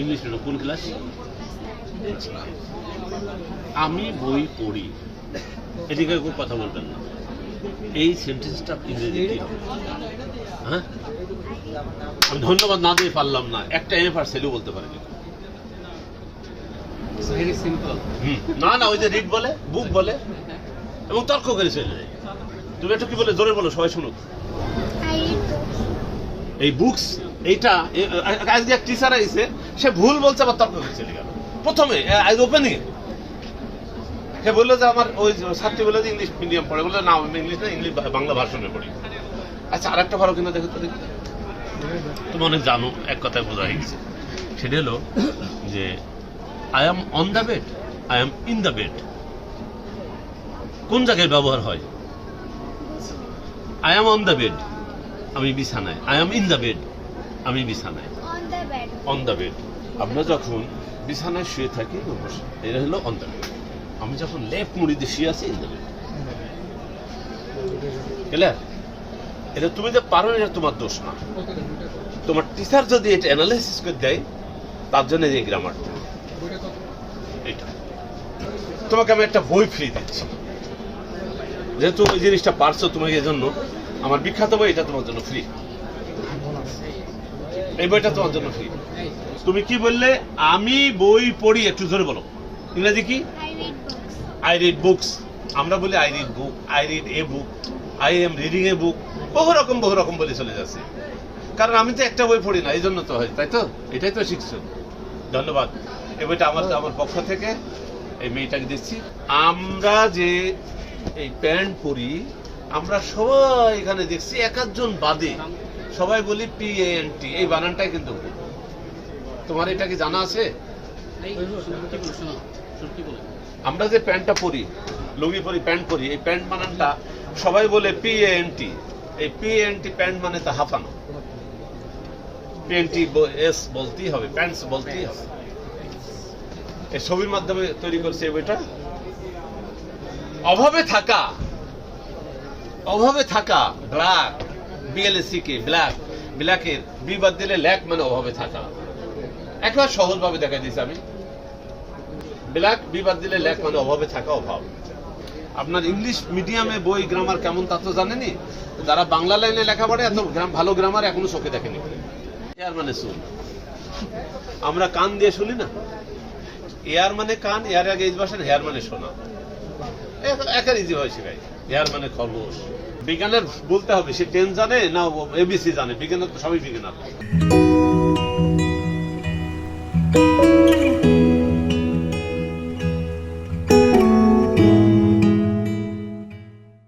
English medium কোন class আমি বই পড়ি। এদিকে কেউ কথা বলবেন না। এই সেন্টেন্সটা ইংরেজি হবে। হ্যাঁ? আমি ধন্যবাদ না দিয়ে পারলাম না। একটা এম আর সেলু বলতে পারে কিন্তু। ভেরি সিম্পল হুম, না না ওই যে রিড বলে বুক বলে এবং তর্ক করে চলে যায়। তুমি একটু কি বলে জোরে বলো সবাই শুনুক. এই বুকস এইটা আজকে এক টিচার সে ভুল বলছে, আবার তর্ক চলে গেল প্রথমে আজ ওপেনিং সে বলল যে আমার ওই ছাত্রী যে ইংলিশ মিডিয়াম পড়ে। বলে না ইংলিশ না ইংলিশ বাংলা ভাষণে পড়ি। আচ্ছা আর একটা ভালো কিনা দেখো তো তুমি অনেক জানো, এক কথায় বোঝা হয়ে গেছে। সেটা হলো যে I am on the bed I am in the bed কোন জায়গায় ব্যবহার হয়? I am on the bed আমি বিছানায়। I am in the bed আমি বিছানায়. অন দ্য বেড আমরা যখন বিছানায় শুয়ে থাকি এটা হলো অন দ্য বেড আমি যখন লেফট মুড়িতে শুয়ে আছি ইন দ্য বেড ক্লিয়ার এটা তুমি যে পারো এটা তোমার দোষ না। তোমার টিচার যদি এটা অ্যানালাইসিস করে দেয় তার জন্য এই গ্রামারটা এটা। তোমাকে আমি একটা বই ফ্রি দিচ্ছি। যেহেতু ওই জিনিসটা পারছ তোমাকে এই জন্য আমার বিখ্যাত বই এটা তোমার জন্য ফ্রি এই বইটা তোমার জন্য ফ্রি তুমি কি বললে? আমি বই পড়ি একটু জোরে বলো। ইংরেজি কি. আই রিড বুকস আমরা বলি I read book I read a book I am reading a book বহু রকম বহু রকম বলে চলে যাচ্ছে। কারণ আমি তো একটা বই পড়ি না এই জন্য তো হয় তাই তো? এটাই তো শিখছো ধন্যবাদ। এই বইটা আমার আমার পক্ষ থেকে এই মেয়েটাকে দিচ্ছি। আমরা যে এই প্যান্ট পরি আমরা সবাই এখানে দেখছি এক একজন বাদে। সবাই বলি পি এন টি এই বানানটাই কিন্তু তোমার এটা কি জানা আছে? আমরা যে প্যান্টটা পরি লুঙ্গি পরি প্যান্ট পরি এই প্যান্ট বানানটা সবাই বলে পি এন টি এই পি এন টি প্যান্ট মানে তা হাফানো পিএনটি এস বলতেই হবে প্যান্টস বলতেই হবে। এই ছবির মাধ্যমে তৈরি করছে এই বইটা। অভাবে থাকা অভাবে থাকা ব্ল্যাক বিএলএসি কে ব্ল্যাক ব্ল্যাকের বি বাদ দিলে ল্যাক মানে অভাবে থাকা। একেবারে সহজ ভাবে দেখা দিয়েছি আমি। ব্ল্যাক বিবাদ দিলে ল্যাক মানে অভাবে থাকা, অভাব। আপনার ইংলিশ মিডিয়ামে বই গ্রামার কেমন তা তো জানেনি যারা বাংলা লাইনে লেখাপড়ে এত গ্রাম ভালো গ্রামার এখনও চোখে দেখেনি। এয়ার মানে শুন। আমরা কান দিয়ে শুনি না? এয়ার মানে কান এয়ার আগে ইজ বসেন হেয়ার মানে শোনা। একার ইজি হয় শেখাই মানে খরগোশ। বিজ্ঞানের বলতে হবে, সে টেন জানে, না এবিসি জানে। বিজ্ঞানের তো সবই বিজ্ঞানের